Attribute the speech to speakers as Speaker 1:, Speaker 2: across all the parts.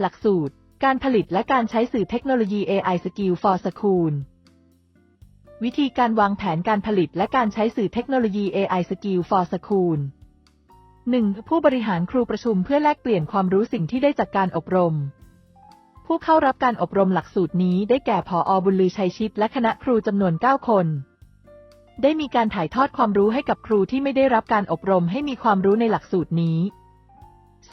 Speaker 1: หลักสูตร การผลิตและการใช้สื่อเทคโนโลยี AI Skill for School วิธีการวางแผนการผลิตและการใช้สื่อเทคโนโลยี AI Skill for School 1. ผู้บริหารครูประชุมเพื่อแลกเปลี่ยนความรู้สิ่งที่ได้จากการอบรม ผู้เข้ารับการอบรมหลักสูตรนี้ได้แก่ผออบุญลือชัยชิตและคณะครูจำนวน 9 คน ได้มีการถ่ายทอดความรู้ให้กับครูที่ไม่ได้รับการอบรมให้มีความรู้ในหลักสูตรนี้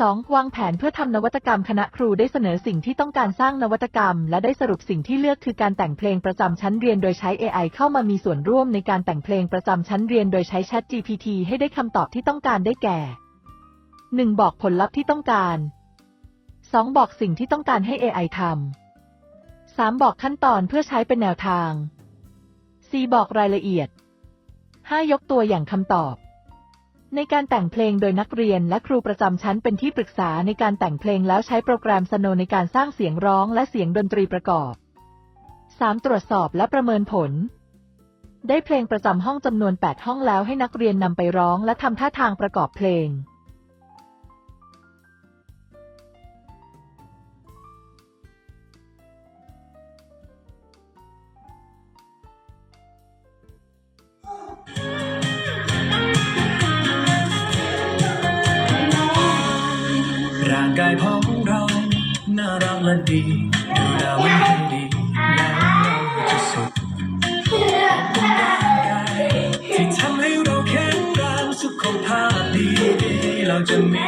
Speaker 1: 2. วางแผนเพื่อทำนวัตกรรมคณะครูได้เสนอสิ่งที่ต้องการสร้างนวัตกรรม และได้สรุปสิ่งที่เลือกคือการแต่งเพลงประจำชั้นเรียนโดยใช้ AI เข้ามามีส่วนร่วมในการแต่งเพลงประจำชั้นเรียนโดยใช้ Chat GPT ให้ได้คำตอบที่ต้องการได้แก่ 1. บอกผลลัพธ์ที่ต้องการ 2. บอกสิ่งที่ต้องการให้ AI ทำ 3. บอกขั้นตอนเพื่อใช้เป็นแนวทาง 4. บอกรายละเอียด 5. ยกตัวอย่างคำตอบ ในการแต่งเพลงโดยนักเรียนและครูประจำชั้นเป็นที่ปรึกษาในการแต่งเพลงแล้วใช้โปรแกรมสโนในการสร้างเสียงร้องและเสียงดนตรีประกอบ 3. ตรวจสอบและประเมินผล ได้เพลงประจำห้องจำนวน 8 ห้องแล้วให้นักเรียนนำไปร้องและทำท่าทางประกอบเพลง
Speaker 2: ดีดูแลไว้ให้ดีแล้วเราจะสุขขอบคุณร่างกายที่ทำให้เราแข็งแรงสุขภาพดีๆเราจะมี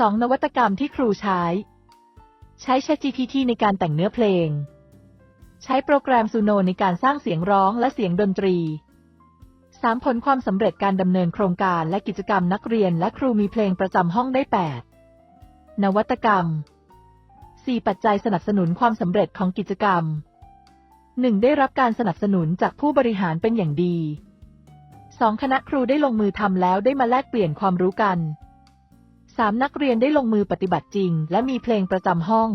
Speaker 1: 2. นวัตกรรมที่ครูใช้ ใช้ ChatGPT ในการแต่งเนื้อเพลง ใช้โปรแกรมซูโนในการสร้างเสียงร้องและเสียงดนตรี 3. ผลความสำเร็จการดำเนินโครงการและกิจกรรมนักเรียนและครูมีเพลงประจำห้องได้ 8. นวัตกรรม 4. ปัจจัยสนับสนุนความสำเร็จของกิจกรรม 1. ได้รับการสนับสนุนจากผู้บริหารเป็นอย่างดี 2. คณะครูได้ลงมือทำแล้วได้มาแลกเปลี่ยนความรู้กัน 3. นักเรียนได้ลงมือปฏิบัติจริง และมีเพลงประจำห้อง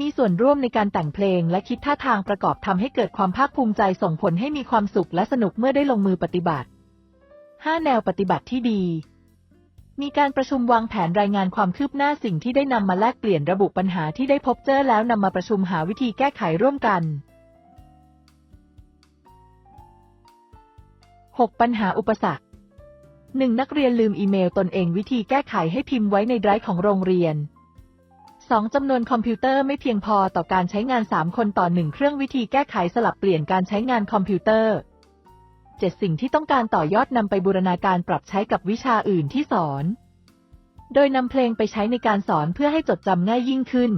Speaker 1: มีส่วนร่วมในการแต่งเพลงและคิดท่าทางประกอบทำให้เกิดความภาคภูมิใจส่งผลให้มีความสุขและสนุกเมื่อได้ลงมือปฏิบัติ 5. แนวปฏิบัติที่ดี มีการประชุมวางแผนรายงานความคืบหน้าสิ่งที่ได้นำมาแลกเปลี่ยนระบุปัญหาที่ได้พบเจอแล้วนำมาประชุมหาวิธีแก้ไขร่วมกัน 6. ปัญหาอุปสรรค 1. นักเรียนลืมอีเมลตนเองวิธีแก้ไขให้พิมพ์ไว้ในไดรฟ์ของโรงเรียน 2. จำนวนคอมพิวเตอร์ไม่เพียงพอต่อการใช้งาน 3 คนต่อ 1 เครื่องวิธีแก้ไขสลับเปลี่ยนการใช้งานคอมพิวเตอร์ 7. สิ่งที่ต้องการต่อยอดนำไปบูรณาการปรับใช้กับวิชาอื่นที่สอน โดยนำเพลงไปใช้ในการสอนเพื่อให้จดจำง่ายยิ่งขึ้น